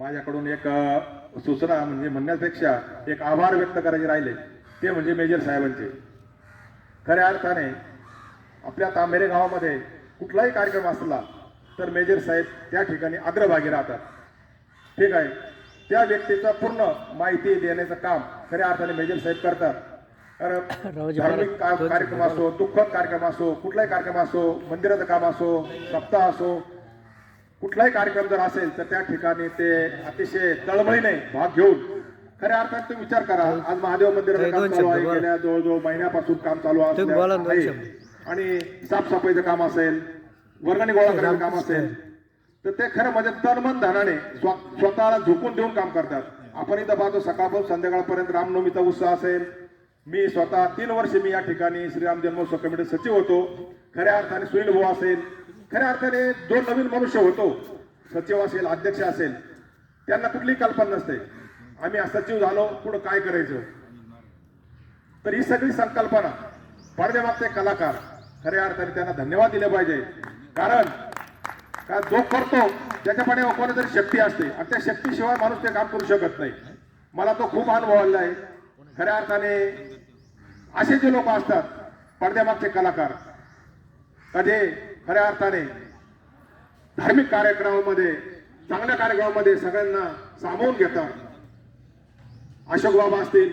माझ्याकडून एक सूचना म्हणजे म्हणण्यापेक्षा एक आभार व्यक्त करायचे राहिले ते म्हणजे मेजर साहेबांचे. खऱ्या अर्थाने आपल्या तांबेरे गावामध्ये कुठलाही कार्यक्रम असला तर मेजर साहेब त्या ठिकाणी अग्रभागी राहतात. ठीक आहे? त्या व्यक्तीचं पूर्ण माहिती देण्याचं काम खऱ्या अर्थाने मेजर साहेब करतात. कारण धार्मिक कार्यक्रम असो दुःखद कार्यक्रम असो कुठलाही कार्यक्रम असो मंदिराचं काम असो सप्ताह असो कुठलाही कार्यक्रम जर असेल तर त्या ठिकाणी ते अतिशय तळमळीने भाग घेऊन खऱ्या अर्थात तुम्ही विचार करा. आज महादेव मंदिराचं ते काम चालू आहे. गेल्या जवळजवळ महिन्यापासून काम चालू आहे. आणि साफसफाईचं काम असेल वर्गणी गोळा करायचं काम असेल तर ते खरं म्हणजे तनमन धनाने स्व- स्वतःला झोकून देऊन काम करतात. आपण इथं पाहतो सकाळपासून संध्याकाळपर्यंत रामनवमीचा उत्साह असेल. मी स्वतः तीन वर्ष मी या ठिकाणी श्रीराम जन्मोत्सव कमिटी सचिव होतो. खऱ्या अर्थाने सुनील भाऊ असेल खऱ्या अर्थाने दोन नवीन मनुष्य होतो सचिव असेल अध्यक्ष असेल त्यांना कुठलीही कल्पना नसते. आम्ही सचिव झालो पुढं काय करायचं? तर ही सगळी संकल्पना पडद्यामागचे कलाकार खऱ्या अर्थाने त्यांना धन्यवाद दिले पाहिजे. कारण का जो करतो त्याच्या पाठीमागे कोणीतरी शक्ती असते. आणि त्या शक्तीशिवाय माणूस ते काम करू शकत नाही. मला तो खूप अनुभव आलेला आहे. खऱ्या अर्थाने असे जे लोक असतात पडद्यामागचे कलाकार का जे खऱ्या अर्थाने धार्मिक कार्यक्रमामध्ये चांगल्या कार्यक्रमामध्ये सगळ्यांना सामावून घेतात. अशोक बाबा असतील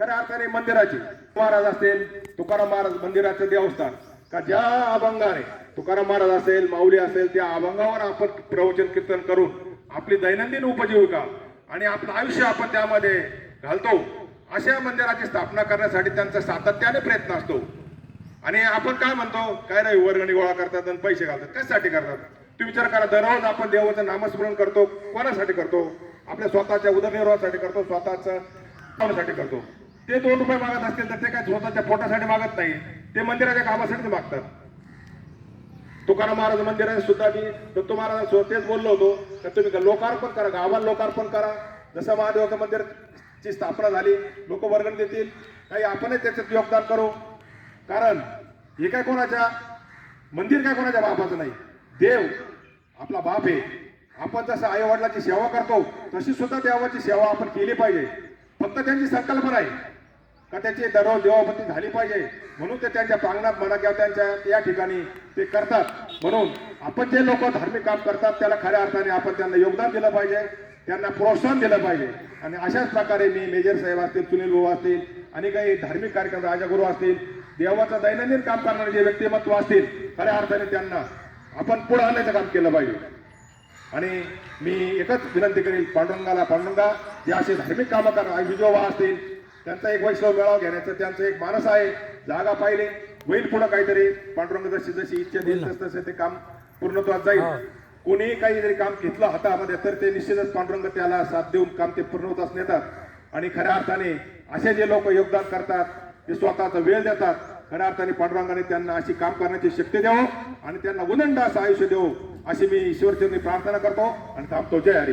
खऱ्या अर्थाने मंदिराचे महाराज असतील तुकाराम महाराज मंदिराचं देवस्थान. का ज्या अभंगाने तुकाराम महाराज असेल माऊली असेल त्या अभंगावर आपण प्रवचन कीर्तन करून आपली दैनंदिन उपजीविका आणि आपलं आयुष्य आपण त्यामध्ये घालतो अशा मंदिराची स्थापना करण्यासाठी त्यांचा सातत्याने प्रयत्न असतो. आणि आपण काय म्हणतो? काय नाही वर्गणी गोळा करतात आणि पैसे घालतात. कशासाठी करतात? तुम्ही विचार करा दररोज आपण देवाचं नामस्मरण करतो. कोणासाठी करतो? आपल्या स्वतःच्या उदरनिर्वाहासाठी करतो स्वतःचं कामासाठी करतो. ते दोन रुपये मागत असतील तर ते काय स्वतःच्या पोटासाठी मागत नाही. ते मंदिराच्या कामासाठी मागतात. तुकाराम महाराज मंदिरात सुद्धा मी दत्तू महाराज तेच बोललो होतो. तर तुम्ही लोकार्पण करा गावाला लोकार्पण करा. जसं महादेवाचं मंदिरची स्थापना झाली लोक वर्गण देतील. काही आपणही त्याच्यात योगदान करू. कारण हे काय कोणाच्या मंदिर काय कोणाच्या बापाचं नाही. देव आपला बाप आहे. आपण जसं आई वडिलाची सेवा करतो तशी सुद्धा देवाची सेवा आपण केली पाहिजे. फक्त त्यांची संकल्पना आहे. का त्याची दररोज देवापती झाली पाहिजे. म्हणून ते त्यांच्या प्रांगणात म्हणा किंवा त्यांच्या या ठिकाणी ते करतात. म्हणून आपण जे लोक धार्मिक काम करतात त्याला खऱ्या अर्थाने आपण त्यांना योगदान दिलं पाहिजे. त्यांना प्रोत्साहन दिलं पाहिजे. आणि अशाच प्रकारे मी मेजर साहेब असतील सुनील भाऊ असतील आणि काही धार्मिक कार्यक्रम राजागुरू असतील देवाचं दैनंदिन काम करणारे जे व्यक्तिमत्व असतील खऱ्या अर्थाने त्यांना आपण पुढे आणण्याचं काम केलं पाहिजे. आणि मी एकच विनंती करेल पांडुरंगाला पांडुरंगा जे असे धार्मिक कामं करणार विजोबा असतील त्यांचा एक वैष्णव मेळावा घेण्याचं त्यांचं एक मानस आहे जागा पाहिली होईल पुढं काहीतरी. पांडुरंग जशी जशी इच्छा देईल तस तसे ते काम पूर्णत्वात जाईल. कोणीही काही जरी काम घेतलं हातामध्ये तर ते निश्चितच पांडुरंग त्याला साथ देऊन काम ते पूर्णत्वास नेतात. आणि खऱ्या अर्थाने असे जे लोक योगदान करतात ते स्वतःचा वेळ देतात. खऱ्या अर्थाने पांडुरंगाने त्यांना अशी काम करण्याची शक्ती द्यावं आणि त्यांना उदंड असं आयुष्य देऊ अशी मी ईश्वरचरणी प्रार्थना करतो आणि थांबतो. जय हरी.